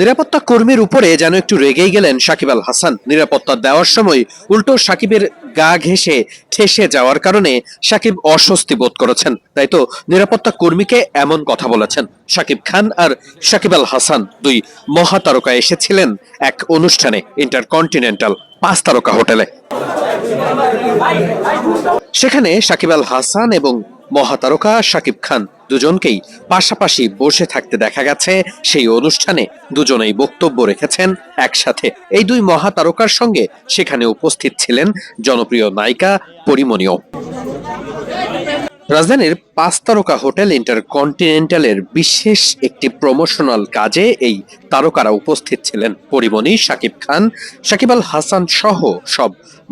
নিরাপত্তা কর্মীর উপরে যেন একটু রেগেই গেলেন সাকিব আল হাসান। নিরাপত্তা দেওয়ার সময় উল্টো সাকিবের গা ঘেঁষে ঠেসে যাওয়ার কারণে সাকিব অস্বস্তি বোধ করেছেন। তাই তো নিরাপত্তা কর্মীকে এমন কথা বলেছেন সাকিব খান আর সাকিব আল হাসান। দুই মহাতারকা এসেছিলেন এক অনুষ্ঠানে ইন্টারকন্টিনেন্টাল পাঁচ তারকা হোটেলে। সেখানে সাকিব আল হাসান এবং মহাতারকা সাকিব খান দুজনকেই পাশাপাশি বসে থাকতে দেখা গেছে। সেই অনুষ্ঠানে দুজনেই বক্তব্য রেখেছেন একসাথে। এই দুই মহাতারকার সঙ্গে সেখানে উপস্থিত ছিলেন জনপ্রিয় নায়িকা পরিমণিও। রাজধানীর পাঁচ তারকা হোটেল ইন্টারকন্টিনেন্টালের বিশেষ একটি প্রমোশনাল কাজে এই তারকারা উপস্থিত ছিলেন। পরিমণি সাকিব খান সাকিব আল হাসান সহ সব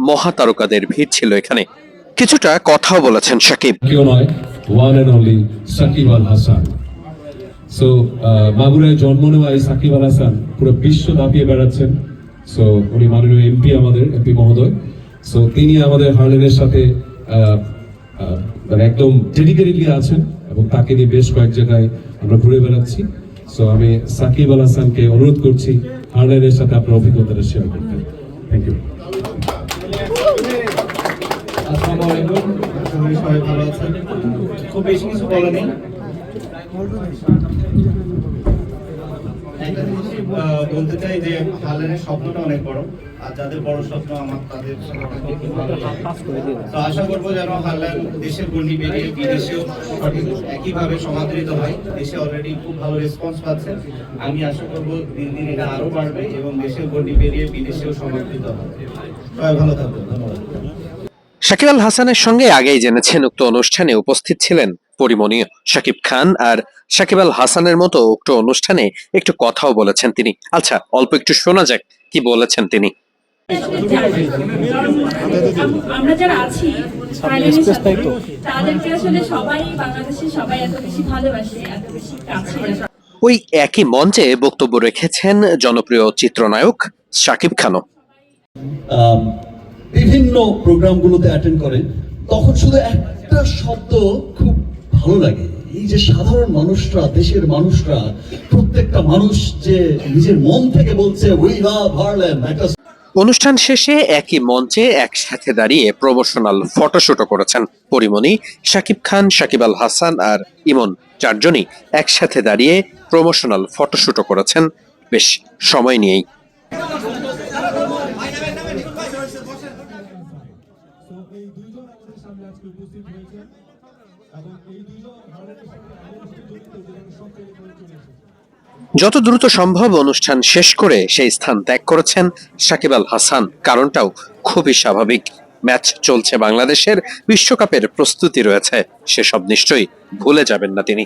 মহাতারকাদের ভিড় ছিল এখানে। কিছুটা কথাও বলেছেন নয়। One and only Shakib Al Hasan. So মাগুরায় জন্ম নেওয়া এই সাকিব আল হাসান পুরো বিশ্ব দাপিয়ে বেড়াচ্ছেন। সো উনি মাননীয় এমপি আমাদের এমপি মহোদয়। সো তিনি আমাদের হার্লেনের সাথে মানে একদম ডেডিকেটেডলি আছেন এবং তাকে নিয়ে বেশ কয়েক জায়গায় আমরা ঘুরে বেড়াচ্ছি। সো আমি সাকিব আল হাসানকে অনুরোধ করছি, হার্লেনের সাথে আপনার অভিজ্ঞতাটা শেয়ার করতে। আসসালামু আলাইকুম। সবাই ভালো আছেন? খুব বেশি কিছু বলা নেই। বলতে চাই যে হালের স্বপ্নটা অনেক বড়, আর যাদের বড় স্বপ্ন, আমার তাদের। তো আশা করব যেন হারলেন দেশের গন্ডি পেরিয়ে বিদেশেও একইভাবে সমাদৃত হয়। দেশে অলরেডি খুব ভালো রেসপন্স পাচ্ছে। আমি আশা করব দিন দিন এটা আরও বাড়বে এবং দেশের গন্ডি পেরিয়ে বিদেশেও সমাদৃত হবে। সবাই ভালো থাকবেন ধন্যবাদ। সাকিব আল হাসানের সঙ্গে আগেই জেনেছেন উক্ত অনুষ্ঠানে উপস্থিত ছিলেন পরিমণি শাকিব খান আর শাকিব আল হাসানের মতো উক্ত অনুষ্ঠানে একটু কথাও বলেছেন তিনি। আচ্ছা অল্প একটু শোনা যাক কি বলেছেন তিনি। আমরা যারা আছি তাদেরকে আসলে সবাই বাংলাদেশের সবাই এত বেশি ভালোবাসে এত বেশি কাছে। ওই একই মঞ্চে বক্তব্য রেখেছেন জনপ্রিয় চিত্রনায়ক শাকিব খানও। আম, বিভিন্ন প্রোগ্রামগুলোতে অ্যাটেন্ড করেন, তখন শুধু একটা শব্দ খুব ভালো লাগে। এই যে সাধারণ মানুষরা, দেশের মানুষরা, প্রত্যেকটা মানুষ যে নিজের মন থেকে বলছে উই লাভ হারল্যান্ড একটা অনুষ্ঠান শেষে একই মঞ্চে একসাথে দাঁড়িয়ে প্রমোশনাল ফটোশুটও করেছেন পরিমণি সাকিব খান সাকিব আল হাসান আর ইমন চারজনই একসাথে দাঁড়িয়ে প্রমোশনাল ফটোশুটও করেছেন। বেশ সময় নিয়েই যত দ্রুত সম্ভব অনুষ্ঠান শেষ করে সেই স্থান ত্যাগ করেছেন সাকিব আল হাসান। কারণটাও খুবই স্বাভাবিক। ম্যাচ চলছে বাংলাদেশের বিশ্বকাপের প্রস্তুতি রয়েছে। সেসব নিশ্চয়ই ভুলে যাবেন না তিনি।